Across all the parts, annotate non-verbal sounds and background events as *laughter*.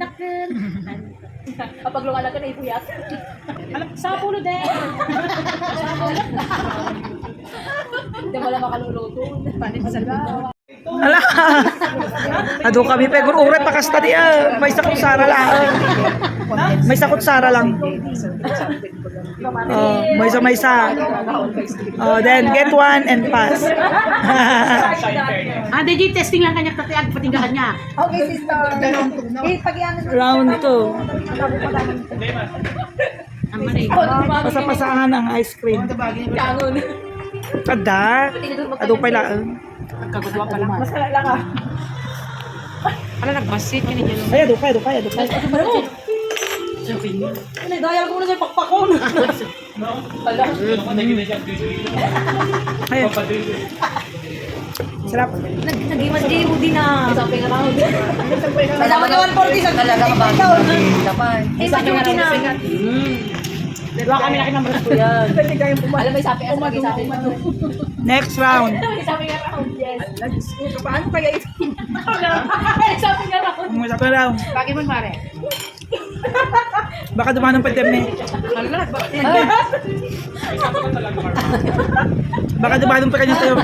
dakkel. *laughs* Kapag lumala ka na. Alam, sa pulo din. Hindi mo lang makaluluto. Panin sa Ala. Ado kami pe gur uret pakasta dia. May sakot sara lang. May sakot sara lang. Oh, may sa may sa. Oh, then get one and pass. *laughs* Ah, DJ testing lang kanya tatiag patinggahan niya. Okay, sister. Eh, na. Round 2. Ang manig. Pasapasahan ang ice cream. Kangon. Kada. Ado pa lang. Kagudwa pa lang. Masala lang ah. Ala nagbasit kini niya. Ay, ado pa, ado pa, ado pa. Ano, dayal ko na sa pakpakon. Ala. Ay. Sarap. Nag-iwas di mo din na. Sabi nga round. Kasama ka 140 sa talaga ka ba? Eh, sabi nga din na. Dalawa kami laki ng braso yan. *laughs* Alam mo, sabi sabi sabi. Next round. *laughs* Sabi nga round, yes. Paano kaya ito? *laughs* Sabi nga round. Isa pa round. Bagay mo, mare. Baka dumanong pa dami. Baka dumanong pa kanya tayo.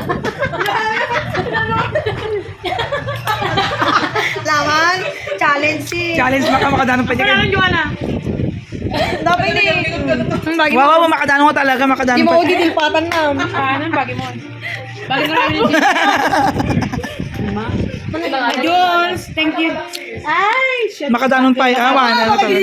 Laman, challenge si. Challenge maka makadanong pa dyan. Joanna? Dapat ni. Bagi mo. Wow, wow, makadanong ko talaga, Di makadanong mo pa. udi dilpatan na. Ano, bagay mo. Bagay mo rin. Jules, thank you. Ay, shit. Makadanong pa. Ah, wala na talaga.